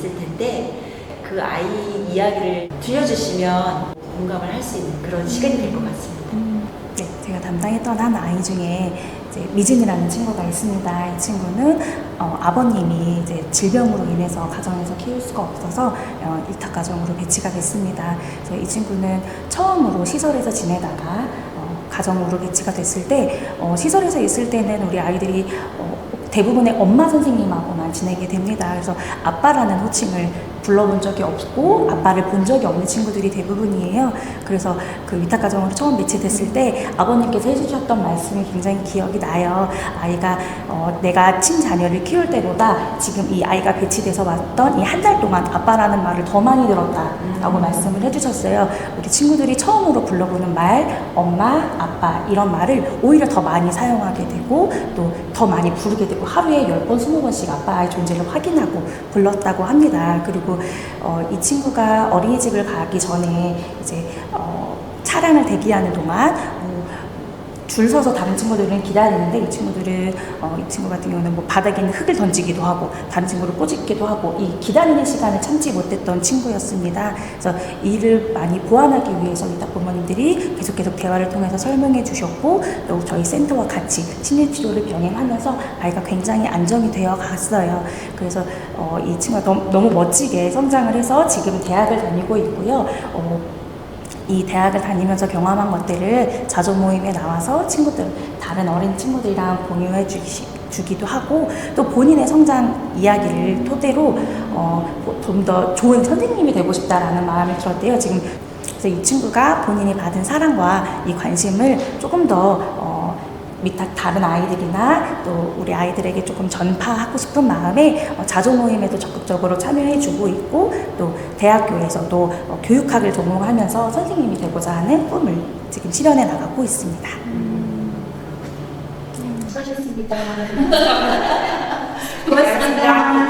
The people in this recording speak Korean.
있을 텐데 그 아이 이야기를 들려주시면 공감을 할 수 있는 그런 시간이 될 것 같습니다. 네, 제가 담당했던 한 아이 중에 이제 미진이라는 친구가 있습니다. 이 친구는 어, 아버님이 이제 질병으로 인해서 가정에서 키울 수가 없어서 어, 일탁 가정으로 배치가 됐습니다. 그래서 이 친구는 처음으로 시설에서 지내다가 어, 가정으로 배치가 됐을 때 어, 시설에서 있을 때는 우리 아이들이 어, 대부분의 엄마 선생님하고만 지내게 됩니다. 그래서 아빠라는 호칭을 불러본 적이 없고 아빠를 본 적이 없는 친구들이 대부분이에요. 그래서 그 위탁가정으로 처음 배치됐을 때 아버님께서 해주셨던 말씀이 굉장히 기억이 나요. 아이가 어, 내가 친자녀를 키울 때보다 지금 이 아이가 배치돼서 왔던 이 한 달 동안 아빠라는 말을 더 많이 들었다라고 말씀을 해주셨어요. 우리 친구들이 처음으로 불러보는 말, 엄마, 아빠 이런 말을 오히려 더 많이 사용하게 되고 또 더 많이 부르게 되고 하루에 10번, 20번씩 아빠의 존재를 확인하고 불렀다고 합니다. 그리고 어, 이 친구가 어린이집을 가기 전에 이제 어, 차량을 대기하는 동안 어, 줄 서서 다른 친구들은 기다리는데 이 친구들은 어, 이 친구 같은 경우는 뭐 바닥에 있는 흙을 던지기도 하고 다른 친구를 꼬집기도 하고 이 기다리는 시간을 참지 못했던 친구였습니다. 그래서 이를 많이 보완하기 위해서 이딱 부모님들이 계속 계속 대화를 통해서 설명해 주셨고 또 저희 센터와 같이 심리 치료를 병행하면서 아이가 굉장히 안정이 되어 갔어요. 그래서 어, 이 친구가 너무, 너무 멋지게 성장을 해서 지금 대학을 다니고 있고요. 어, 이 대학을 다니면서 경험한 것들을 자조 모임에 나와서 친구들, 다른 어린 친구들이랑 공유해 주시, 주기 도 하고 또 본인의 성장 이야기를 토대로 어, 좀 더 좋은 선생님이 되고 싶다라는 마음이 들었대요. 지금 그래서 이 친구가 본인이 받은 사랑과 이 관심을 조금 더 어, 밑에 다른 아이들이나 또 우리 아이들에게 조금 전파하고 싶은 마음에 어, 자조 모임에도 적극적으로 참여해주고 있고 또 대학교에서도 어, 교육학을 전공하면서 선생님이 되고자 하는 꿈을 지금 실현해 나가고 있습니다. 수고하셨습니다. 고맙습니다.